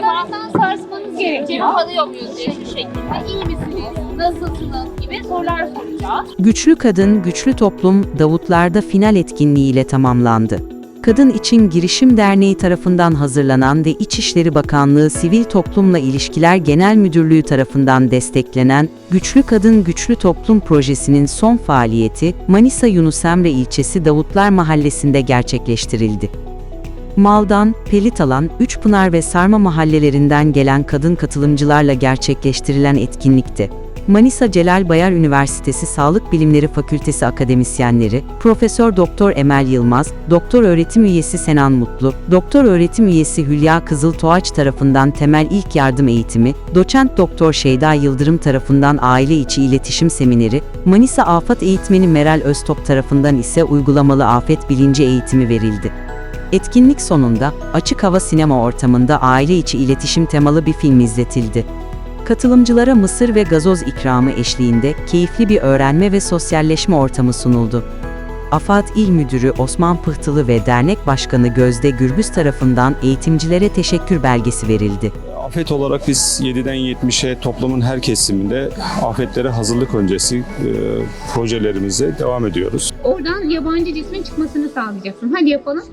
taraftan sarsmanız gerekiyor. Kalıyor muyuz diye şu şekilde. İyi misiniz? Nasılsınız? gibi sorular soracağız. Güçlü Kadın, Güçlü Toplum Davutlar'da final etkinliğiyle tamamlandı. Kadın İçin Girişim Derneği tarafından hazırlanan ve İçişleri Bakanlığı Sivil Toplumla İlişkiler Genel Müdürlüğü tarafından desteklenen Güçlü Kadın Güçlü Toplum projesinin son faaliyeti Manisa Yunus Emre ilçesi Davutlar Mahallesi'nde gerçekleştirildi. Maldan, Pelitalan, Üçpınar ve Sarma mahallelerinden gelen kadın katılımcılarla gerçekleştirilen etkinlikte, Manisa Celal Bayar Üniversitesi Sağlık Bilimleri Fakültesi akademisyenleri, Profesör Doktor Emel Yılmaz, Doktor Öğretim Üyesi Senan Mutlu, Doktor Öğretim Üyesi Hülya Kızıltoğaç tarafından temel ilk yardım eğitimi, Doçent Doktor Şeyda Yıldırım tarafından aile içi iletişim semineri, Manisa Afat Eğitmeni Meral Öztop tarafından ise uygulamalı afet bilinci eğitimi verildi. Etkinlik sonunda açık hava sinema ortamında aile içi iletişim temalı bir film izletildi. Katılımcılara mısır ve gazoz ikramı eşliğinde keyifli bir öğrenme ve sosyalleşme ortamı sunuldu. AFAD İl Müdürü Osman Pıhtılı ve Dernek Başkanı Gözde Gürbüz tarafından eğitimcilere teşekkür belgesi verildi. Afet olarak biz 7'den 70'e toplumun her kesiminde afetlere hazırlık öncesi e, projelerimize devam ediyoruz. Oradan yabancı cismin çıkmasını sağlayacaksın. Hadi yapalım.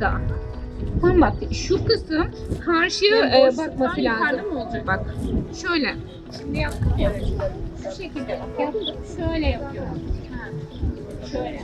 Daha. Tam bak şu kısım karşıya e, bakması lazım. Bak şöyle. Şimdi yaptım ya. Şu şekilde bak yaptım. Şöyle yapıyorum. Ha. Şöyle.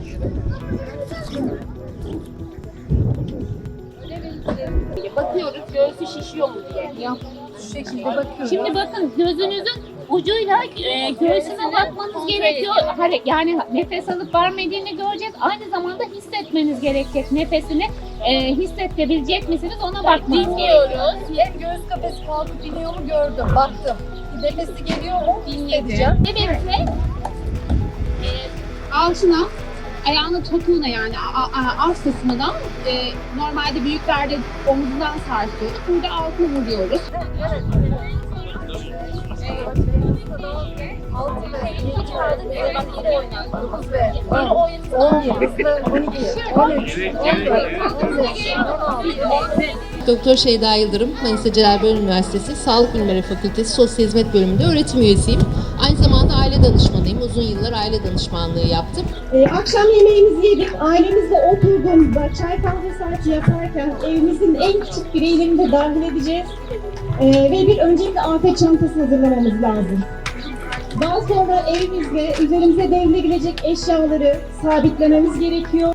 Bakıyoruz göğsü şişiyor mu diye. Yap. Şu şekilde bakıyoruz. Şimdi bakın gözünüzün ucuyla e, göğsüne bakmanız gerekiyor. Hare- Yani nefes alıp vermediğini göreceğiz. Aynı zamanda hissetmeniz gerekecek. Nefesini e, hissedebilecek misiniz ona bakmanız Dinliyoruz. Hem göğüs kafesi kalkıp iniyor mu gördüm, baktım. Nefesi geliyor mu dinleyeceğim. Demek e, alçına ayağının topuğuna yani alt kısmından e, normalde büyüklerde omuzundan sarsıyoruz. Burada altına vuruyoruz. Doktor Şeyda Yıldırım, Manisa Celal Bayar Üniversitesi Sağlık Bilimleri Fakültesi Sosyal Hizmet Bölümünde öğretim üyesiyim. Aynı zamanda aile danışmanıyım. Uzun yıllar aile danışmanlığı yaptım. Ee, akşam yemeğimizi yedik, ailemizle oturduğumuzda çay kahve saati yaparken evimizin en küçük bireylerini de dahil edeceğiz. Ee, ve bir öncelikle afet çantası hazırlamamız lazım. Daha sonra evimizde üzerimize devrilebilecek eşyaları sabitlememiz gerekiyor.